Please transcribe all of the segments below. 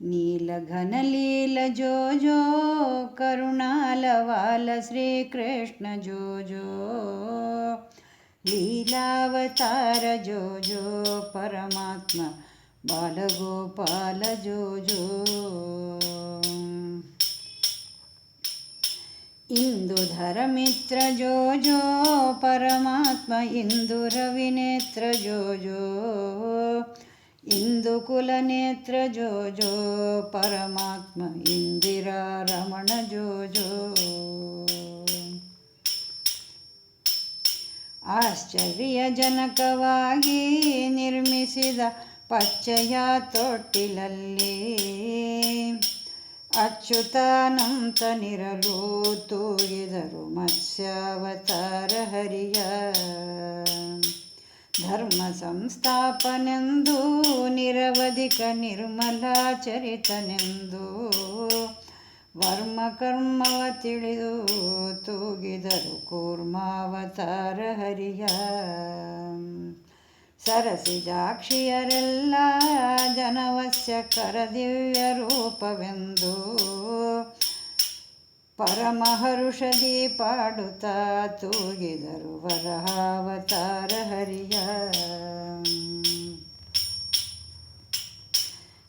ನೀಲಘನಲೀಲ ಜೋ ಜೋ ಕರುಣಾಲವಾಲ ಶ್ರೀಕೃಷ್ಣ ಜೋ ಜೋ ಲೀಲಾವತಾರ ಜೋ ಜೋ ಪರಮಾತ್ಮ ಬಾಲಗೋಪಾಲ ಜೋ ಜೋ ಇಂದುಧರ ಇಂದು ಕುಲ ಜೋ ಜೋ ಪರಮಾತ್ಮ ಇಂದಿರಾ ರಮಣ ಜೋ ಜೋ ಆಶ್ಚರ್ಯಜನಕವಾಗಿ ನಿರ್ಮಿಸಿದ ಪಚ್ಚಯ ತೊಟ್ಟಿಲಲ್ಲಿ ಅಚ್ಯುತಾನಂತನಿರಲು ತೂಗಿದರು ಮತ್ಸ್ಯಾವತಾರ ಹರಿಯ. ಧರ್ಮ ಸಂಸ್ಥಾಪನೆಂದು ನಿರವಧಿಕ ನಿರ್ಮಲಾಚರಿತನೆಂದು ವರ್ಮ ಕರ್ಮವ ತಿಳಿದು ತೂಗಿದರು ಕೂರ್ಮಾವತಾರ ಹರಿಯ. ಸರಸಿಜಾಕ್ಷಿಯರೆಲ್ಲ ಜನವಸ್ಯ ಕರದಿವ್ಯ ರೂಪವೆಂದು ಪರಮಹರುಷದಿ ಪಾಡುತ್ತಾ ತೂಗಿದರು ವರಹಾವತಾರ ಹರಿಯ.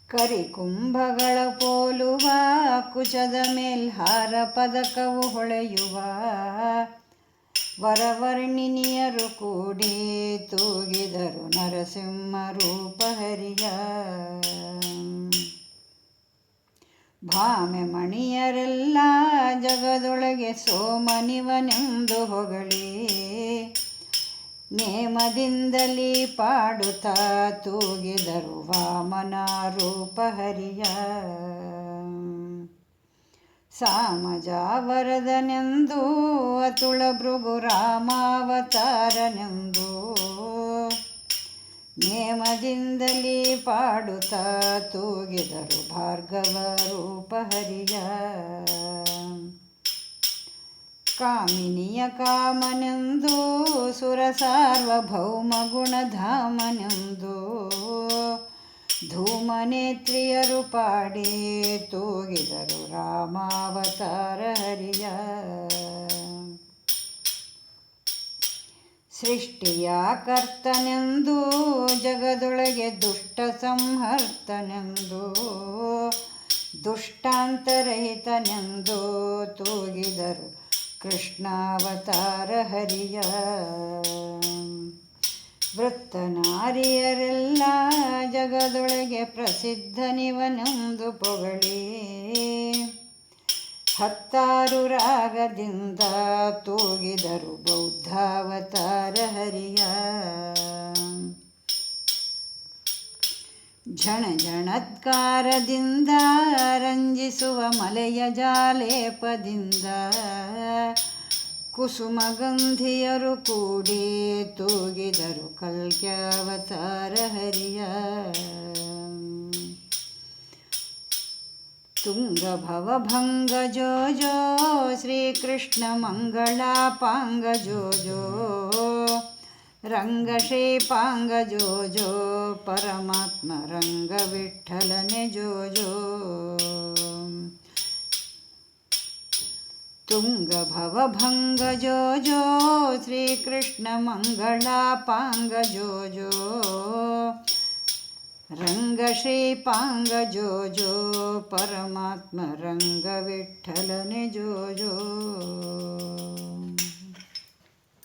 ಕರಿಕುಂಭಗಳ ಪೋಲುವ ಕುಚದ ಮೇಲ್ಹಾರ ಪದಕವು ಹೊಳೆಯುವ. ವರವರ್ಣಿನಿಯರು ಕೂಡಿ ತೂಗಿದರು ನರಸಿಂಹ ರೂಪ ಹರಿಯ. ಭಾಮೆ ಮಣಿಯರೆಲ್ಲ ಜಗದೊಳಗೆ ಸೋಮನಿವನೆಂದು ಹೊಗಳಿ. ನೇಮದಿಂದಲೇ ಪಾಡುತ್ತಾ ತೂಗಿದರು ವಾಮನ ರೂಪ ಹರಿಯ. ಸಾಮಜಾವರದನೆಂದು ಅತುಳ ಭೃಗು ರಾಮಾವತಾರನೆಂದು ನೇಮದಿಂದಲೇ ಪಾಡುತ್ತಾ ತೂಗಿದರು ಭಾರ್ಗವ ರೂಪ ಹರಿಯ ಕಾಮಿನಿಯ ಕಾಮನೆಂದು ಸುರ ಸಾರ್ವಭೌಮ ಗುಣಧಾಮನೆಂದು ಧೂಮನೇತ್ರಿಯರು ಪಾಡಿ ತೂಗಿದರು ರಾಮಾವತಾರ ಹರಿಯ ಸೃಷ್ಟಿಯ ಕರ್ತನೆಂದು ಜಗದೊಳಗೆ ದುಷ್ಟ ಸಂಹರ್ತನೆಂದು ದುಷ್ಟಾಂತರಹಿತನೆಂದು ತೂಗಿದರು ಕೃಷ್ಣಾವತಾರ ಹರಿಯ. ವೃತ್ತನಾರಿಯರೆಲ್ಲ ಜಗದೊಳಗೆ ಪ್ರಸಿದ್ಧನಿವನೆಂದು ಪೊಗಳಿ. ಹತ್ತಾರು ರಾಗದಿಂದ ತೂಗಿದರು ಬೌದ್ಧಾವತಾರ ಹರಿಯ. ಝಣ ಝಣತ್ಕಾರದಿಂದ ರಂಜಿಸುವ ಮಲೆಯ ಜಾಲೇಪದಿಂದ ಕುಸುಮಗಂಧಿಯರು ಕೂಡಿ ತೂಗಿದರು ಕಲ್ಕ್ಯಾವತಾರ ಹರಿಯ. ತುಂಗ ಭವಭಂಗ ಜೋ ಜೋ ಶ್ರೀಕೃಷ್ಣ ಮಂಗಳಾಪಾಂಗ ಜೋ ಜೋ ರಂಗ ಶ್ರೀಪಾಂಗ ಜೋ ಜೋ ಪರಮಾತ್ಮ रङ्गश्रीपाङ्ग जो जो परमात्मरङ्गविठ्ठलने जो जो